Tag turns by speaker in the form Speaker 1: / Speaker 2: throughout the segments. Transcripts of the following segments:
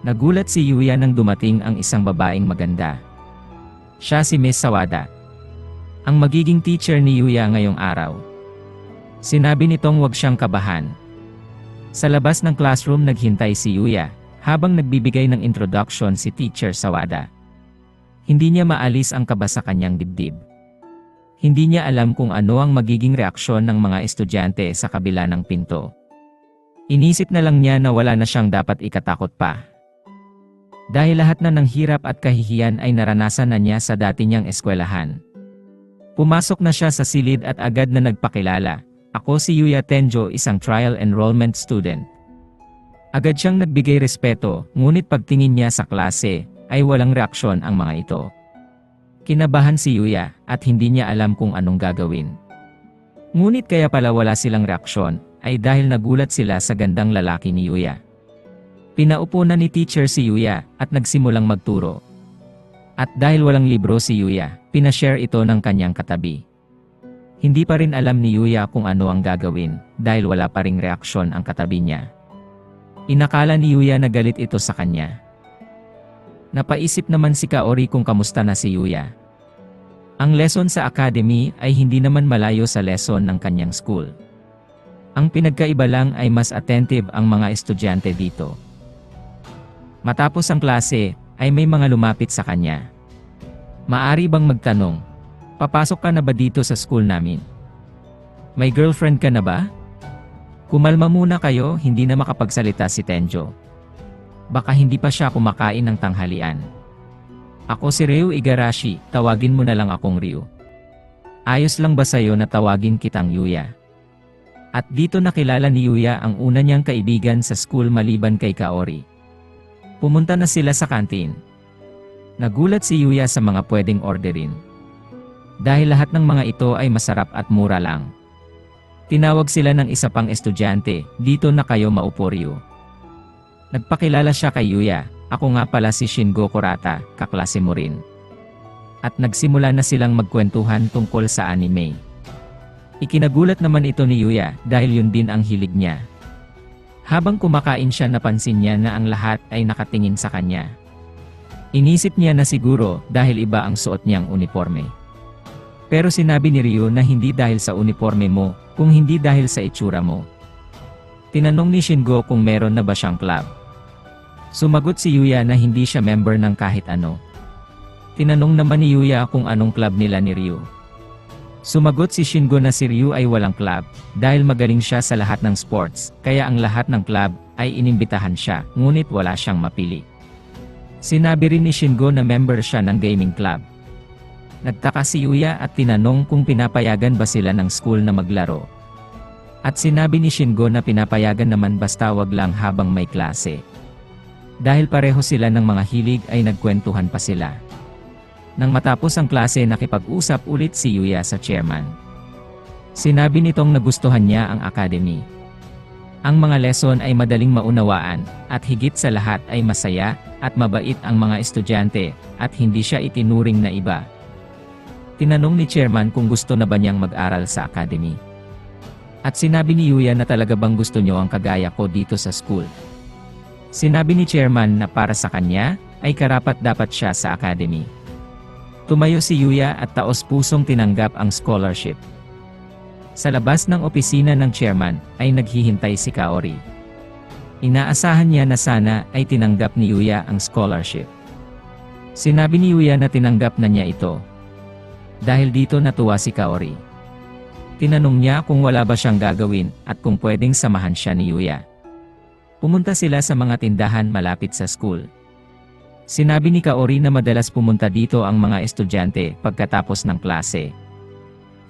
Speaker 1: Nagulat si Yuya nang dumating ang isang babaeng maganda. Siya si Miss Sawada. Ang magiging teacher ni Yuya ngayong araw. Sinabi nitong huwag siyang kabahan. Sa labas ng classroom naghintay si Yuya, habang nagbibigay ng introduction si Teacher Sawada. Hindi niya maalis ang kaba sa kanyang dibdib. Hindi niya alam kung ano ang magiging reaksyon ng mga estudyante sa kabila ng pinto. Inisip na lang niya na wala na siyang dapat ikatakot pa. Dahil lahat na ng hirap at kahihiyan ay naranasan na niya sa dati niyang eskwelahan. Pumasok na siya sa silid at agad na nagpakilala. Ako si Yuya Tenjo, isang trial enrollment student. Agad siyang nagbigay respeto, ngunit pagtingin niya sa klase, ay walang reaksyon ang mga ito. Kinabahan si Yuya at hindi niya alam kung anong gagawin. Ngunit kaya pala wala silang reaksyon, ay dahil nagulat sila sa gandang lalaki ni Yuya. Pinaupo na ni teacher si Yuya at nagsimulang magturo. At dahil walang libro si Yuya, pinashare ito ng kanyang katabi. Hindi pa rin alam ni Yuya kung ano ang gagawin dahil wala pa ring reaksyon ang katabi niya. Inakala ni Yuya na galit ito sa kanya. Napaisip naman si Kaori kung kamusta na si Yuya. Ang lesson sa academy ay hindi naman malayo sa lesson ng kanyang school. Ang pinagkaiba lang ay mas attentive ang mga estudyante dito. Matapos ang klase, ay may mga lumapit sa kanya. Maari bang magtanong, papasok ka na ba dito sa school namin? May girlfriend ka na ba? Kumalma muna kayo, hindi na makapagsalita si Tenjo. Baka hindi pa siya kumakain ng tanghalian. Ako si Ryu Igarashi, tawagin mo na lang akong Ryu. Ayos lang ba sa'yo na tawagin kitang Yuya? At dito nakilala ni Yuya ang una niyang kaibigan sa school maliban kay Kaori. Pumunta na sila sa kantin. Nagulat si Yuya sa mga pwedeng orderin. Dahil lahat ng mga ito ay masarap at mura lang. Tinawag sila ng isa pang estudyante, dito na kayo maupo Ryu. Nagpakilala siya kay Yuya, ako nga pala si Shingo Kurata, kaklase mo rin. At nagsimula na silang magkwentuhan tungkol sa anime. Ikinagulat naman ito ni Yuya dahil yun din ang hilig niya. Habang kumakain siya napansin niya na ang lahat ay nakatingin sa kanya. Inisip niya na siguro dahil iba ang suot niyang uniforme. Pero sinabi ni Ryu na hindi dahil sa uniforme mo, kung hindi dahil sa itsura mo. Tinanong ni Shingo kung meron na ba siyang club. Sumagot si Yuya na hindi siya member ng kahit ano. Tinanong naman ni Yuya kung anong club nila ni Ryu. Sumagot si Shingo na si Ryu ay walang club, dahil magaling siya sa lahat ng sports, kaya ang lahat ng club ay inimbitahan siya, ngunit wala siyang mapili. Sinabi rin ni Shingo na member siya ng gaming club. Nagtaka si Yuya at tinanong kung pinapayagan ba sila ng school na maglaro. At sinabi ni Shingo na pinapayagan naman basta wag lang habang may klase. Dahil pareho sila ng mga hilig ay nagkwentuhan pa sila. Nang matapos ang klase nakipag-usap ulit si Yuya sa chairman. Sinabi nitong nagustuhan niya ang academy. Ang mga lesson ay madaling maunawaan, at higit sa lahat ay masaya, at mabait ang mga estudyante, at hindi siya itinuring na iba. Tinanong ni chairman kung gusto na ba niyang mag-aral sa academy. At sinabi ni Yuya na talaga bang gusto niyo ang kagaya ko dito sa school. Sinabi ni chairman na para sa kanya, ay karapat dapat siya sa academy. Tumayo si Yuya at taos pusong tinanggap ang scholarship. Sa labas ng opisina ng chairman, ay naghihintay si Kaori. Inaasahan niya na sana ay tinanggap ni Yuya ang scholarship. Sinabi ni Yuya na tinanggap na niya ito. Dahil dito natuwa si Kaori. Tinanong niya kung wala ba siyang gagawin at kung pwedeng samahan siya ni Yuya. Pumunta sila sa mga tindahan malapit sa school. Sinabi ni Kaori na madalas pumunta dito ang mga estudyante pagkatapos ng klase.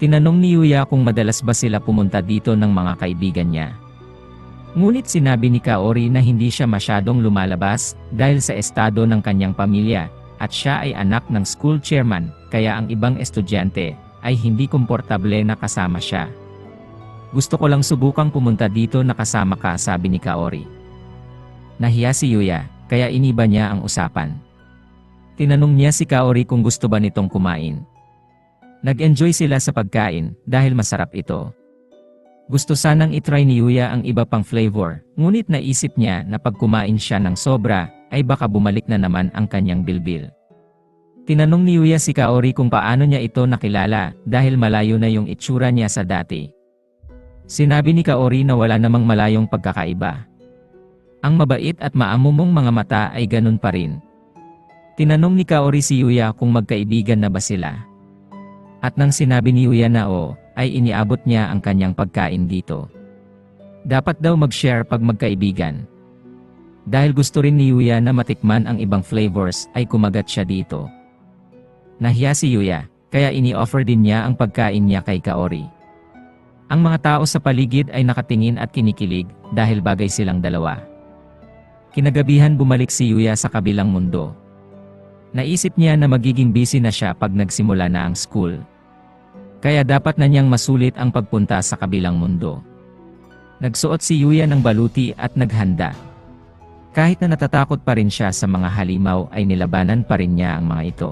Speaker 1: Tinanong ni Yuya kung madalas ba sila pumunta dito ng mga kaibigan niya. Ngunit sinabi ni Kaori na hindi siya masyadong lumalabas dahil sa estado ng kanyang pamilya at siya ay anak ng school chairman kaya ang ibang estudyante ay hindi komportable na kasama siya. Gusto ko lang subukang pumunta dito na kasama ka sabi ni Kaori. Nahiya si Yuya kaya iniba niya ang usapan. Tinanong niya si Kaori kung gusto ba nitong kumain. Nag-enjoy sila sa pagkain dahil masarap ito. Gusto sanang itry ni Yuya ang iba pang flavor, ngunit naisip niya na pag kumain siya ng sobra, ay baka bumalik na naman ang kanyang bilbil. Tinanong ni Yuya si Kaori kung paano niya ito nakilala dahil malayo na yung itsura niya sa dati. Sinabi ni Kaori na wala namang malayong pagkakaiba. Ang mabait at maamumong mga mata ay ganun pa rin. Tinanong ni Kaori si Yuya kung magkaibigan na ba sila. At nang sinabi ni Yuya na o, ay iniabot niya ang kanyang pagkain dito. Dapat daw mag-share pag magkaibigan. Dahil gusto rin ni Yuya na matikman ang ibang flavors ay kumagat siya dito. Nahiya si Yuya, kaya ini-offer din niya ang pagkain niya kay Kaori. Ang mga tao sa paligid ay nakatingin at kinikilig dahil bagay silang dalawa. Kinagabihan bumalik si Yuya sa kabilang mundo. Naisip niya na magiging busy na siya pag nagsimula na ang school. Kaya dapat na niyang masulit ang pagpunta sa kabilang mundo. Nagsuot si Yuya ng baluti at naghanda. Kahit na natatakot pa rin siya sa mga halimaw ay nilabanan pa rin niya ang mga ito.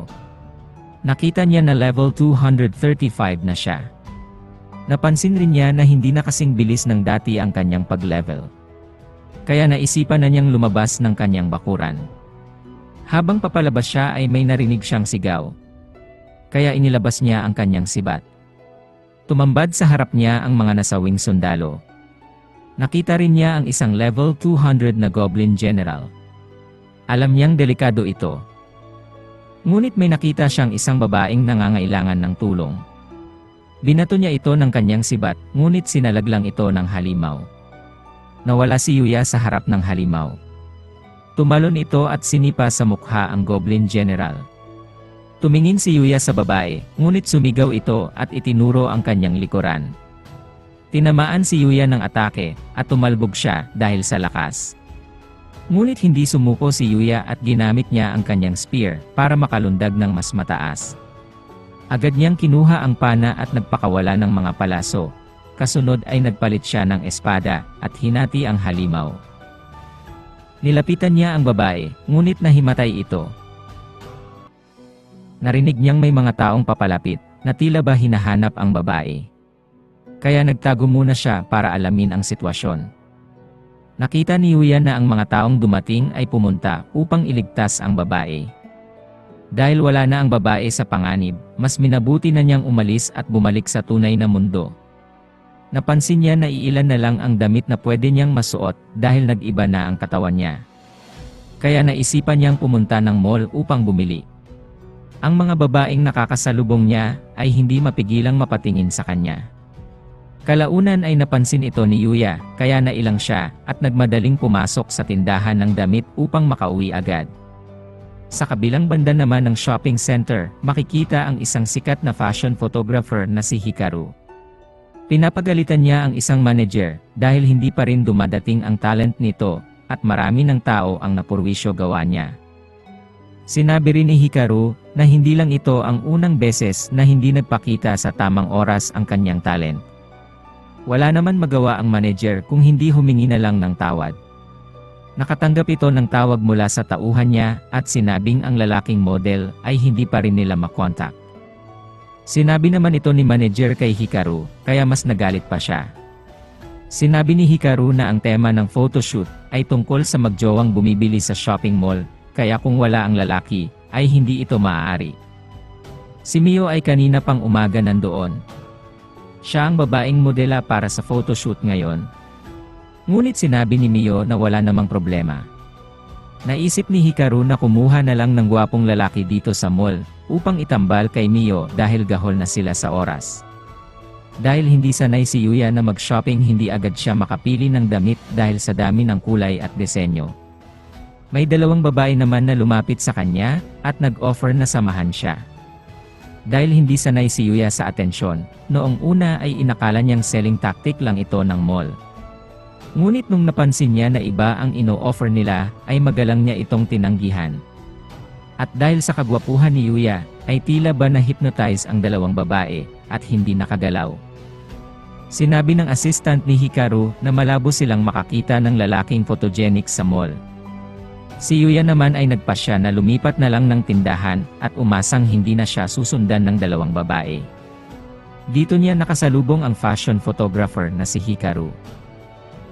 Speaker 1: Nakita niya na level 235 na siya. Napansin rin niya na hindi na kasing bilis ng dati ang kanyang pag-level. Kaya naisipan na niyang lumabas ng kanyang bakuran. Habang papalabas siya ay may narinig siyang sigaw. Kaya inilabas niya ang kanyang sibat. Tumambad sa harap niya ang mga nasawing sundalo. Nakita rin niya ang isang level 200 na Goblin General. Alam niyang delikado ito. Ngunit may nakita siyang isang babaeng nangangailangan ng tulong. Binato niya ito ng kanyang sibat, ngunit sinalaglang ito ng halimaw. Nawala si Yuya sa harap ng halimaw. Tumalon ito at sinipa sa mukha ang Goblin General. Tumingin si Yuya sa babae, ngunit sumigaw ito at itinuro ang kanyang likuran. Tinamaan si Yuya ng atake, at tumalbog siya dahil sa lakas. Ngunit hindi sumuko si Yuya at ginamit niya ang kanyang spear para makalundag ng mas mataas. Agad niyang kinuha ang pana at nagpakawala ng mga palaso. Kasunod ay nagpalit siya ng espada at hinati ang halimaw. Nilapitan niya ang babae, ngunit nahimatay ito. Narinig niyang may mga taong papalapit, na tila ba hinahanap ang babae. Kaya nagtago muna siya para alamin ang sitwasyon. Nakita ni Yuya na ang mga taong dumating ay pumunta upang iligtas ang babae. Dahil wala na ang babae sa panganib, mas minabuti na niyang umalis at bumalik sa tunay na mundo. Napansin niya na iilan na lang ang damit na pwede niyang masuot dahil nag-iba na ang katawan niya. Kaya naisipan niyang pumunta ng mall upang bumili. Ang mga babaeng nakakasalubong niya ay hindi mapigilang mapatingin sa kanya. Kalaunan ay napansin ito ni Yuya, kaya nailang siya at nagmadaling pumasok sa tindahan ng damit upang makauwi agad. Sa kabilang banda naman ng shopping center, makikita ang isang sikat na fashion photographer na si Hikaru. Pinapagalitan niya ang isang manager dahil hindi pa rin dumadating ang talent nito at marami ng tao ang napurwisyo gawa niya. Sinabi rin ni Hikaru na hindi lang ito ang unang beses na hindi nagpakita sa tamang oras ang kanyang talent. Wala naman magawa ang manager kung hindi humingi na lang ng tawad. Nakatanggap ito ng tawag mula sa tauhan niya at sinabing ang lalaking model ay hindi pa rin nila makontak. Sinabi naman ito ni manager kay Hikaru, kaya mas nagalit pa siya. Sinabi ni Hikaru na ang tema ng photoshoot ay tungkol sa magjowang bumibili sa shopping mall, kaya kung wala ang lalaki, ay hindi ito maaari. Si Mio ay kanina pang umaga nandoon, siya ang babaeng modela para sa photoshoot ngayon. Ngunit sinabi ni Mio na wala namang problema. Naisip ni Hikaru na kumuha na lang ng gwapong lalaki dito sa mall upang itambal kay Mio dahil gahol na sila sa oras. Dahil hindi sanay si Yuya na mag-shopping hindi agad siya makapili ng damit dahil sa dami ng kulay at disenyo. May dalawang babae naman na lumapit sa kanya at nag-offer na samahan siya. Dahil hindi sanay si Yuya sa atensyon, noong una ay inakala niyang selling tactic lang ito ng mall. Ngunit nung napansin niya na iba ang ino-offer nila, ay magalang niya itong tinanggihan. At dahil sa kagwapuhan ni Yuya, ay tila ba na-hypnotize ang dalawang babae, at hindi nakagalaw. Sinabi ng assistant ni Hikaru na malabo silang makakita ng lalaking photogenic sa mall. Si Yuya naman ay nagpasya na lumipat na lang ng tindahan at umasang hindi na siya susundan ng dalawang babae. Dito niya nakasalubong ang fashion photographer na si Hikaru.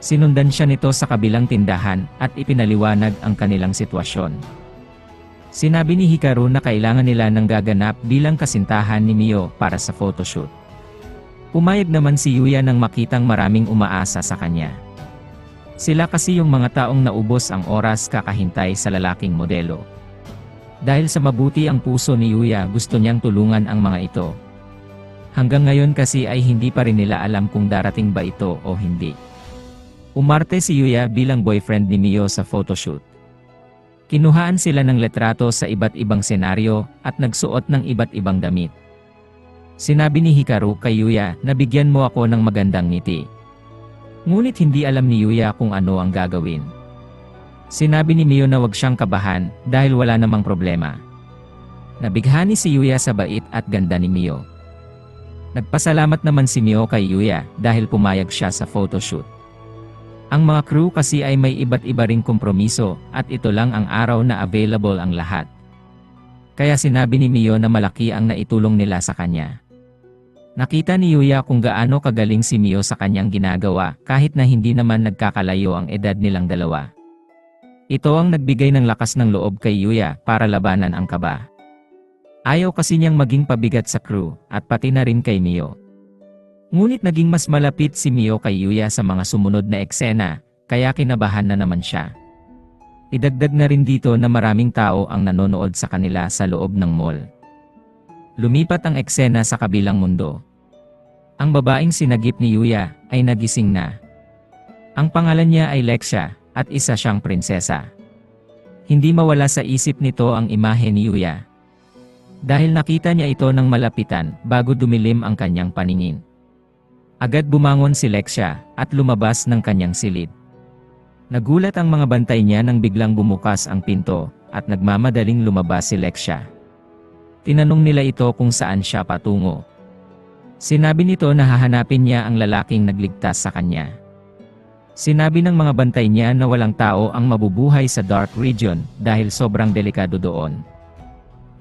Speaker 1: Sinundan siya nito sa kabilang tindahan at ipinaliwanag ang kanilang sitwasyon. Sinabi ni Hikaru na kailangan nila ng gaganap bilang kasintahan ni Mio para sa photoshoot. Pumayag naman si Yuya nang makitang maraming umaasa sa kanya. Sila kasi yung mga taong naubos ang oras kakahintay sa lalaking modelo. Dahil sa mabuti ang puso ni Yuya gusto niyang tulungan ang mga ito. Hanggang ngayon kasi ay hindi pa rin nila alam kung darating ba ito o hindi. Umarte si Yuya bilang boyfriend ni Mio sa photoshoot. Kinuhaan sila ng letrato sa iba't ibang senaryo at nagsuot ng iba't ibang damit. Sinabi ni Hikaru kay Yuya na bigyan mo ako ng magandang ngiti. Ngunit hindi alam ni Yuya kung ano ang gagawin. Sinabi ni Mio na wag siyang kabahan dahil wala namang problema. Nabighani si Yuya sa bait at ganda ni Mio. Nagpasalamat naman si Mio kay Yuya dahil pumayag siya sa photoshoot. Ang mga crew kasi ay may iba't iba ring kompromiso at ito lang ang araw na available ang lahat. Kaya sinabi ni Mio na malaki ang naitulong nila sa kanya. Nakita ni Yuya kung gaano kagaling si Mio sa kanyang ginagawa kahit na hindi naman nagkakalayo ang edad nilang dalawa. Ito ang nagbigay ng lakas ng loob kay Yuya para labanan ang kaba. Ayaw kasi niyang maging pabigat sa crew at pati na rin kay Mio. Ngunit naging mas malapit si Mio kay Yuya sa mga sumunod na eksena, kaya kinabahan na naman siya. Idagdag na rin dito na maraming tao ang nanonood sa kanila sa loob ng mall. Lumipat ang eksena sa kabilang mundo. Ang babaeng sinagip ni Yuya ay nagising na. Ang pangalan niya ay Lexia at isa siyang prinsesa. Hindi mawala sa isip nito ang imahe ni Yuya. Dahil nakita niya ito ng malapitan bago dumilim ang kanyang paningin. Agad bumangon si Lexia at lumabas ng kanyang silid. Nagulat ang mga bantay niya nang biglang bumukas ang pinto at nagmamadaling lumabas si Lexia. Tinanong nila ito kung saan siya patungo. Sinabi nito na hahanapin niya ang lalaking nagligtas sa kanya. Sinabi ng mga bantay niya na walang tao ang mabubuhay sa dark region dahil sobrang delikado doon.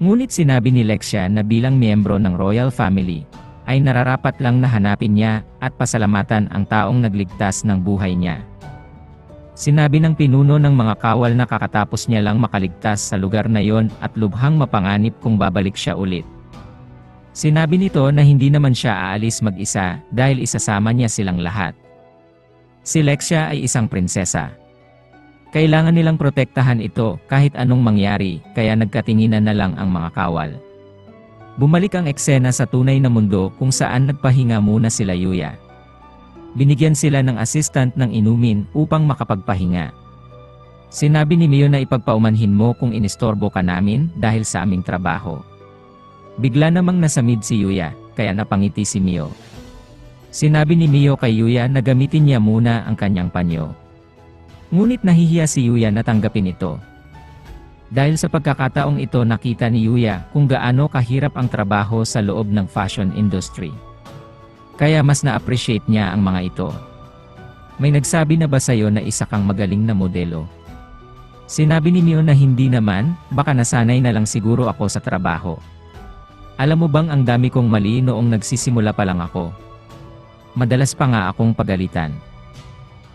Speaker 1: Ngunit sinabi ni Lexia na bilang miyembro ng royal family, ay nararapat lang na hanapin niya at pasalamatan ang taong nagligtas ng buhay niya. Sinabi ng pinuno ng mga kawal na kakatapos niya lang makaligtas sa lugar na yon at lubhang mapanganib kung babalik siya ulit. Sinabi nito na hindi naman siya aalis mag-isa dahil isasama niya silang lahat. Si Lexia ay isang prinsesa. Kailangan nilang protektahan ito kahit anong mangyari kaya nagkatinginan na lang ang mga kawal. Bumalik ang eksena sa tunay na mundo kung saan nagpahinga muna sila Yuya. Binigyan sila ng assistant ng inumin upang makapagpahinga. Sinabi ni Mio na ipagpaumanhin mo kung inistorbo ka namin dahil sa aming trabaho. Bigla namang nasamid si Yuya, kaya napangiti si Mio. Sinabi ni Mio kay Yuya na gamitin niya muna ang kanyang panyo. Ngunit nahihiya si Yuya na tanggapin ito, dahil sa pagkakataong ito nakita ni Yuya kung gaano kahirap ang trabaho sa loob ng fashion industry. Kaya mas na-appreciate niya ang mga ito. May nagsabi na ba sa'yo na isa kang magaling na modelo? Sinabi ni Mio na hindi naman, baka nasanay na lang siguro ako sa trabaho. Alam mo bang ang dami kong mali noong nagsisimula pa lang ako? Madalas pa nga akong pagalitan.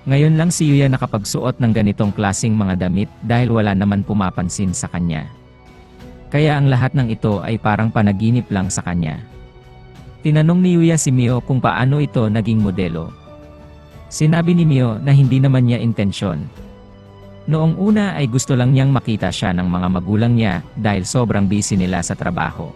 Speaker 1: Ngayon lang si Yuya nakapagsuot ng ganitong klasing mga damit dahil wala naman pumapansin sa kanya. Kaya ang lahat ng ito ay parang panaginip lang sa kanya. Tinanong ni Yuya si Mio kung paano ito naging modelo. Sinabi ni Mio na hindi naman niya intensyon. Noong una ay gusto lang niyang makita siya ng mga magulang niya dahil sobrang busy nila sa trabaho.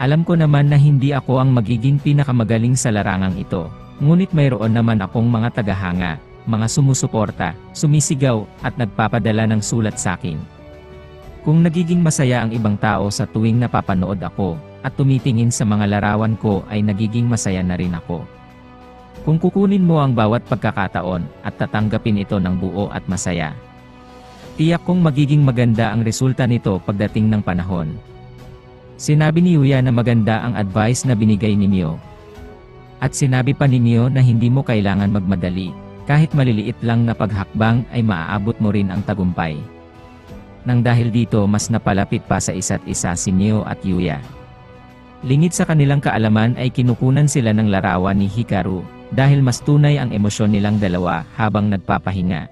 Speaker 1: Alam ko naman na hindi ako ang magiging pinakamagaling sa larangang ito, Ngunit mayroon naman akong mga tagahanga, mga sumusuporta, sumisigaw, at nagpapadala ng sulat sa akin. Kung nagiging masaya ang ibang tao sa tuwing napapanood ako, at tumitingin sa mga larawan ko ay nagiging masaya na rin ako. Kung kukunin mo ang bawat pagkakataon at tatanggapin ito ng buo at masaya, tiyak kong magiging maganda ang resulta nito pagdating ng panahon. Sinabi ni Yuya na maganda ang advice na binigay ni Mio, at sinabi pa ninyo na hindi mo kailangan magmadali, kahit maliliit lang na paghakbang ay maaabot mo rin ang tagumpay. Nang dahil dito mas napalapit pa sa isa't isa si Neo at Yuya. Lingid sa kanilang kaalaman ay kinukunan sila ng larawan ni Hikaru, Dahil mas tunay ang emosyon nilang dalawa habang nagpapahinga.